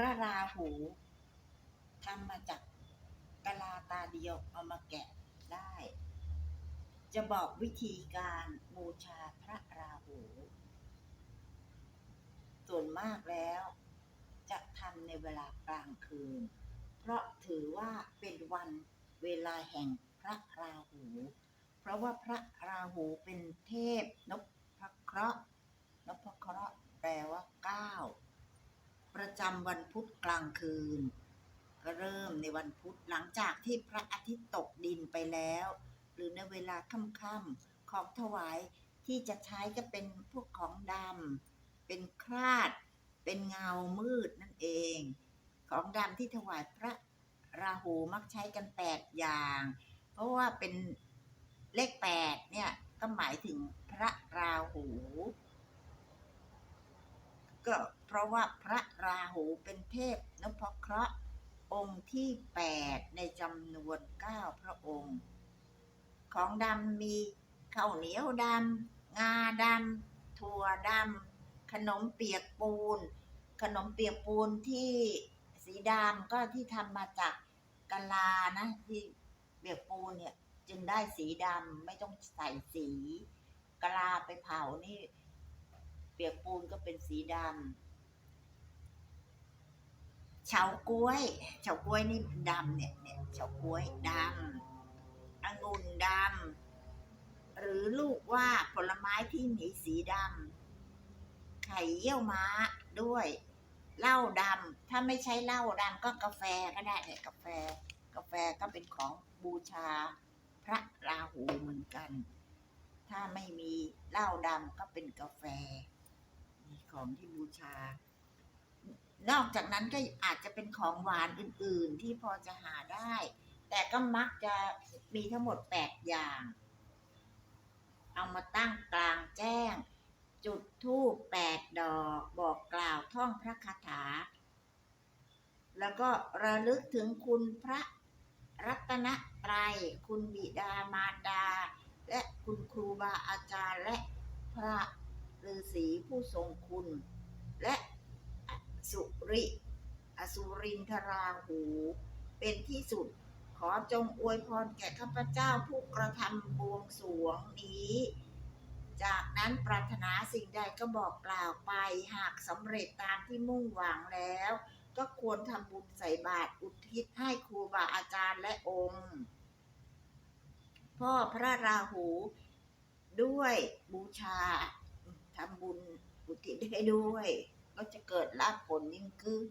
ระราหูทำมาจากกะลาตาเดียวเอามาแกะได้ จะบอกวิธีการบูชาพระราหู ส่วนมากแล้ว จะทำในเวลากลางคืน เพราะถือว่าเป็นวันเวลาแห่งพระราหู เพราะว่าพระราหูเป็นเทพนพระเคราะห์นพระเคราะห์แปลว่าเก้า ประจำวันพุธกลางคืน ก็เริ่มในวันพุธหลังจากที่พระอาทิตย์ตกดินไปแล้ว หรือในเวลาค่ำๆของถวายที่จะใช้ก็เป็นพวกของดำเป็นคราด เป็นเงามืดนั่นเอง ของดำที่ถวายพระราหูมักใช้กันแปดอย่าง เพราะว่าเป็นเลขแปดเนี่ยก็หมายถึงพระราหู ก็เพราะว่าพระราหูเป็นเทพนพเคราะห์องค์ที่แปดในจำนวนเก้าพระองค์ ของดำมีข้าวเหนียวดำงาดำถั่วดำขนมเปียกปูน ขนมเปียกปูนที่สีดำก็ที่ทำมาจากกะลานะที่เปียกปูนเนี่ยจึงได้สีดำไม่ต้องใส่สีกะลาไปเผานี่ ปียกปูนก็เป็นสีดำเฉาก้วยเฉาก้วยนี่ดำเนี่ยเนี่ยเฉาก้วยดำองุ่นดำหรือลูกว่าผลไม้ที่มีสีดำไข่เยี่ยวม้าด้วยเหล้าดำถ้าไม่ใช้เหล้าดำก็กาแฟก็ได้เนี่ยกาแฟ กาแฟก็เป็นของบูชาพระราหูเหมือนกัน ถ้าไม่มีเหล้าดำก็เป็นกาแฟ ของที่บูชา นอกจากนั้นก็อาจจะเป็นของหวานอื่น ๆ ที่พอจะหาได้ แต่ก็มักจะมีทั้งหมดแปดอย่าง เอามาตั้งกลางแจ้ง จุดธูปแปดดอกบอกกล่าวท่องพระคาถา แล้วก็ระลึกถึงคุณพระรัตนตรัย คุณบิดามารดา และคุณครูบาอาจารย์และพระ ฤาษีผู้ทรงคุณ และสุริอสุรินทราหู เป็นที่สุดขอจงอวยพรแก่ข้าพเจ้าผู้กระทำบวงสวงนี้ จากนั้นปรารถนาสิ่งใดก็บอกกล่าวไป หากสำเร็จตามที่มุ่งหวังแล้ว ก็ควรทำบุญใส่บาตรอุทิศให้ครูบาอาจารย์และองค์ พ่อพระราหูด้วยบูชา ทำบุญอุทิศให้ด้วย ก็จะเกิดลาภผลยิ่งขึ้น